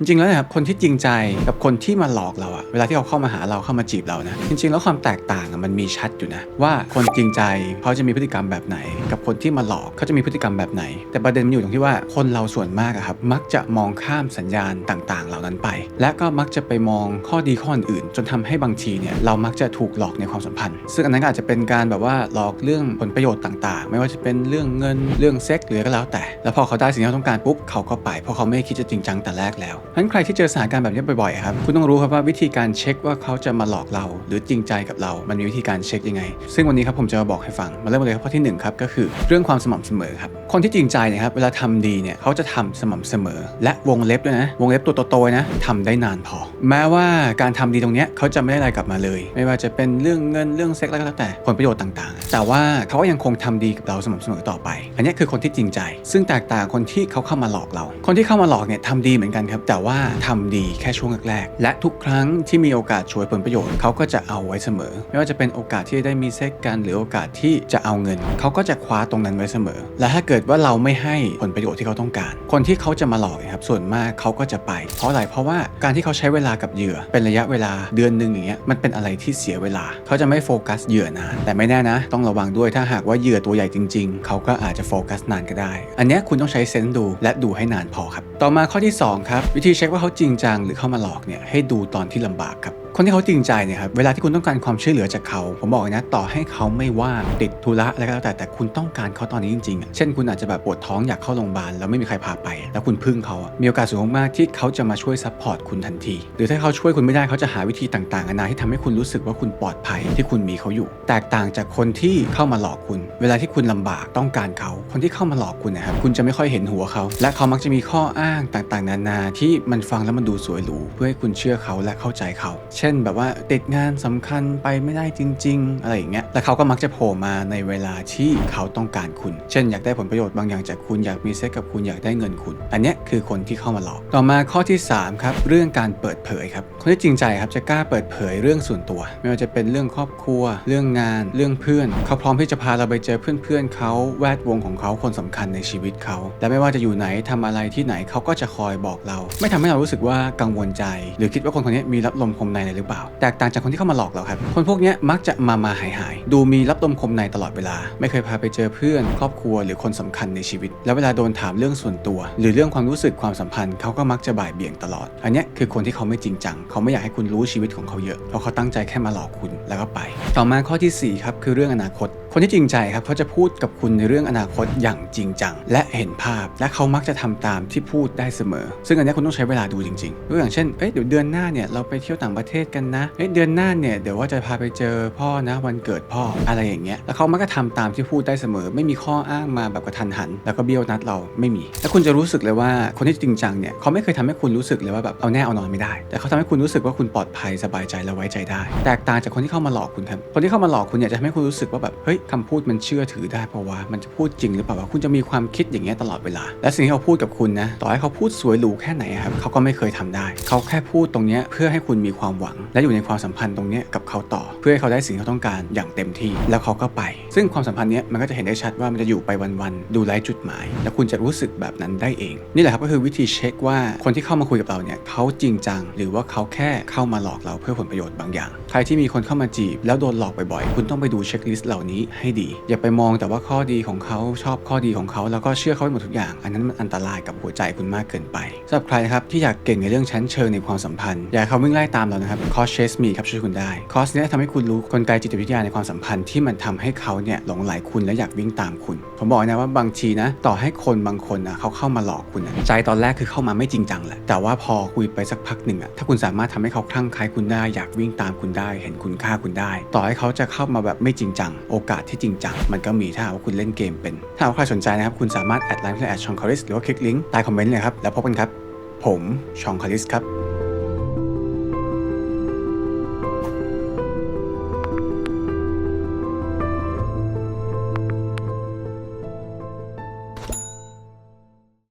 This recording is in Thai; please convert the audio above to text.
จริงๆแล้วนะครับคนที่จริงใจกับคนที่มาหลอกเราอะเวลาที่เขาเข้ามาหาเราเข้ามาจีบเรานะจริง ๆ แล้วความแตกต่างอะมันมีชัดอยู่นะว่าคนจริงใจเขาจะมีพฤติกรรมแบบไหน กับคนที่มาหลอกเขาจะมีพฤติกรรมแบบไหน แต่ประเด็นมันอยู่ตรงที่ว่าคนเราส่วนมากอะครับมักจะมองข้ามสัญญาณต่างๆ เหล่านั้นไป และก็มักจะไปมองข้อดีข้ออื่น จนทำให้บางทีเนี่ยเรามักจะถูกหลอกในความสัมพันธ์ ซึ่งอันนั้นก็อาจจะเป็นการแบบว่าหลอกเรื่องผลประโยชน์ต่าง ๆ ไม่ว่าจะเป็นเรื่องเงินเรื่องเซ็กหรือก็แล้วแต่ แล้วพอเขาได้สิ่งที่เขาต้องการปุ๊บเขาก็ไปเพราะเขาไม่คิดจะจริงจังแต่แรกแล้ว นั้นใครที่เจอสถานการณ์แบบนี้บ่อยๆครับคุณต้องรู้ครับว่าวิธีการเช็คว่าเขาจะมาหลอกเรา หรือจริงใจกับเรา มันมีวิธีการเช็คยังไง ซึ่งวันนี้ครับผมจะมาบอกให้ฟังมาเริ่มเลยครับข้อที่หนึ่งครับก็คือเรื่องความสม่ำเสมอครับ คนที่จริงใจเนะครับเวลาทำดีเนี่ยเขาจะทำสม่ำเสมอ และวงเล็บด้วยนะ วงเล็บตัวโตๆนะทำได้นานพอ แม้ว่าการทำดีตรงเนี้ยเขาจะไม่ได้อะไรกลับมาเลย ไม่ว่าจะเป็นเรื่องเงินเรื่องเซ็กแล้วก็แล้วแต่ผลประโยชน์ต่างๆ แต่ว่าเขาก็ยังคงทำดีกับเราสม่ำเสมอต่อไป อันนี้คือคนที่จริงใจ ซึ่งแตกต่างคนที่เขาเข้ามาหลอกเรา คนที่เข้ามาหลอกเนี่ยทำดีเหมือนกันครับ แต่ว่าทำดีแค่ช่วงแรกๆและทุกครั้งที่มีโอกาสช่วยผลประโยชน์เขาก็จะเอาไว้เสมอ ไม่ว่าจะเป็นโอกาสที่ได้มีเซ็กกันหรือโอกาสที่จะเอาเงินเขาก็จะคว้าตรงนั้นไว้เสมอ และถ้าเกิดิดว่าเราไม่ให้ผลประโยชน์ที่เขาต้องการ คนที่เขาจะมาหลอกนะครับส่วนมากเขาก็จะไป เพราะอะไรเพราะว่าการที่เขาใช้เวลากับเหยื่อ เป็นระยะเวลาเดือนหนึ่งอย่างเงี้ยมันเป็นอะไรที่เสียเวลา เขาจะไม่โฟกัสเหยื่อนานแต่ไม่แน่นะ ต้องระวังด้วยถ้าหากว่าเหยื่อตัวใหญ่จริง ๆ เขาก็อาจจะโฟกัสนานก็ได้ อันนี้คุณต้องใช้เซนส์ดูและดูให้นานพอครับ ต่อมาข้อที่สองครับวิธีเช็คว่าเขาจริงจังหรือเข้ามาหลอกเนี่ยให้ดูตอนที่ลำบากครับ คนที่เขาจริงใจเนี่ยครับเวลาที่คุณต้องการความช่วยเหลือจากเขา ผมบอกนะต่อให้เขาไม่ว่างติดธุระอะไรก็แล้วแต่แต่คุณต้องการเขาตอนนี้จริงๆอะเช่นคุณอาจจะแบบปวดท้องอยากเข้าโรงพยาบาลแล้วไม่มีใครพาไป แล้วคุณพึ่งเขาอะมีโอกาสสูงมากที่เขาจะมาช่วยซัพพอร์ตคุณทันที หรือถ้าเขาช่วยคุณไม่ได้เขาจะหาวิธีต่างๆนานาที่ทำให้คุณรู้สึกว่าคุณปลอดภัยที่คุณมีเขาอยู่ แตกต่างจากคนที่เข้ามาหลอกคุณ เวลาที่คุณลำบากต้องการเขา คนที่เข้ามาหลอกคุณนะครับคุณจะไม่ค่อยเห็นหัวเขา และเขามักจะมีข้ออ้างต่างๆ นานาที่มันฟังแล้วมันดูสวยหรูเพื่อให้คุณเชื่อเขาและเข้าใจเขาเช่นแบบว่าติดงานสำคัญไปไม่ได้จริง ๆ อะไรอย่างเงี้ยแล้วเขาก็มักจะโผล่มาในเวลาที่เขาต้องการคุณ เช่น อยากได้ผลประโยชน์บางอย่างจากคุณอยากมีเซ็กกับคุณอยากได้เงินคุณ อันเนี้ยคือคนที่เข้ามาหลอก ต่อมาข้อที่สามครับ เรื่องการเปิดเผยครับ คนที่จริงใจครับจะกล้าเปิดเผยเรื่องส่วนตัว ไม่ว่าจะเป็นเรื่องครอบครัว เรื่องงาน เรื่องเพื่อน เขาพร้อมที่จะพาเราไปเจอเพื่อนๆเขาแวดวงของเขาคนสำคัญในชีวิตเขา และไม่ว่าจะอยู่ไหนทำอะไรที่ไหนเขาก็จะคอยบอกเรา ไม่ทำให้เรารู้สึกว่ากังวลใจ หรือคิดว่าคนคนนี้มีรับลมคมในอะไหรือเปล่า แตกต่างจากคนที่เข้ามาหลอกเราครับ คนพวกนี้มักจะมามาหายหายดูมีรับลมคมในตลอดเวลา ไม่เคยพาไปเจอเพื่อนครอบครัวหรือคนสำคัญในชีวิต แล้วเวลาโดนถามเรื่องส่วนตัว หรือเรื่องความรู้สึกความสัมพันธ์เขาก็มักจะบ่ายเบี่ยงตลอด อันนี้คือคนที่เขาไม่จริงจังเขาไม่อยากให้คุณรู้ชีวิตของเขาเยอะเพราะเขาตั้งใจแค่มาหลอกคุณแล้วก็ไป ต่อมาข้อที่สี่ครับคือเรื่องอนาคต คนที่จริงใจครับเขาจะพูดกับคุณในเรื่องอนาคตอย่างจริงจัง และเห็นภาพ และเขามักจะทำตามที่พูดได้เสมอ ซึ่งอันนี้คุณต้องใช้เวลาดูจริงๆยกอย่างเช่นเอ้ยเดี๋ยวเดือนหน้าเนี่ยเราไปเที่ยวต่างประเทศกันนะเอ้ยเดือนหน้าเนี่ยเดี๋ยวว่าจะพาไปเจอพ่อนะวันเกิดพ่ออะไรอย่างเงี้ยแล้วเขามักจะทำตามที่พูดได้เสมอ ไม่มีข้ออ้างมาแบบกระทันหัน แล้วก็เบี้ยวนัดเราไม่มี แล้วคุณจะรู้สึกเลยว่าคนที่จริงจังเนี่ยเขาไม่เคยทำให้คุณรู้สึกเลยว่าแบบเอาแน่เอานอนไม่ได้ แต่เขาทำให้คุณรู้สึกว่าคุณปลอดภัยสบายใจและไว้ใจได้ แตกต่างจากคนที่เข้ามาหลอกคุณครับคนที่เข้ามาหลอกคุณเนี่ยจะทำให้คุณรู้สึกว่าแบบเฮ้ยคำพูดมันเชื่อถือได้เพราะว่ามันจะพูดจริงหรือเปล่าวะคุณจะมีความคิดอย่างเงี้ยตลอดเวลา และสิ่งที่เขาพูดกับคุณนะต่อให้เขาพูดสวยหรูแค่ไหนครับเขาก็ไม่เคยทำได้ เขาแค่พูดตรงเนี้ยเพื่อให้คุณมีความหวัง และอยู่ในความสัมพันธ์ตรงเนี้ยกับเขาต่อ เพื่อให้เขาได้สิ่งที่เขาต้องการอย่างเต็มที่ แล้วเขาก็ไป ซึ่งความสัมพันธ์เนี้ยมันก็จะเห็นได้ชัดว่ามันจะอยู่ไปวันๆดูไร้จุดหมาย แล้วคุณจะรู้สึกแบบนั้นได้เอง นี่แหละครับก็คือวิธีเช็คว่าคนที่เข้ามาคุยกับเราเนี่ยเขาจริงจัง หรือว่าเขาแค่เข้ามาหลอกเราเพื่อผลประโยชน์บางอย่าง ใครที่มีคนเข้ามาจีบแล้วโดนหลอกบ่อยๆคุณต้องไปดูเช็คลิสต์เหล่านี้ให้ดี อย่าไปมองแต่ว่าข้อดีของเขาชอบข้อดีของเขาแล้วก็เชื่อเขาไปหมดทุกอย่าง อันนั้นมันอันตรายกับหัวใจคุณมากเกินไปสำหรับใครนะครับที่อยากเก่งในเรื่องชั้นเชิงในความสัมพันธ์อยากเขาวิ่งไล่ตามเรานะครับคอร์สเชสมีครับช่วยคุณได้คอร์สเนี้ยทำให้คุณรู้กลไกจิตวิทยาในความสัมพันธ์ที่มันทำให้เขาเนี่ยหลงไหลคุณและอยากวิ่งตามคุณ ผมบอกนะว่าบางทีนะต่อให้คนบางคนนะเขาเข้ามาหลอกคุณนะใจตอนแรกคือเข้ามาไม่จริงจังแหละแต่ว่าพอคุยไปสักพักหนึ่งอะถ้าคุณสามารถทำให้เขาคลั่งไคล้คุณได้อยากวิ่งตามคุณได้ เห็นคุณค่าคุณได้ ต่อให้เขาจะเข้ามาแบบไม่จริงจัง โอกาสที่จริงจังมันก็มีถ้าหากว่าคุณเล่นเกมเป็น ถ้าหากว่าใครสนใจนะครับ คุณสามารถแอดไลน์ที่แอดชองคาริสหรือว่าคลิกลิงก์ใต้คอมเมนต์เลยครับ แล้วพบกันครับ ผมชองคาริสครับ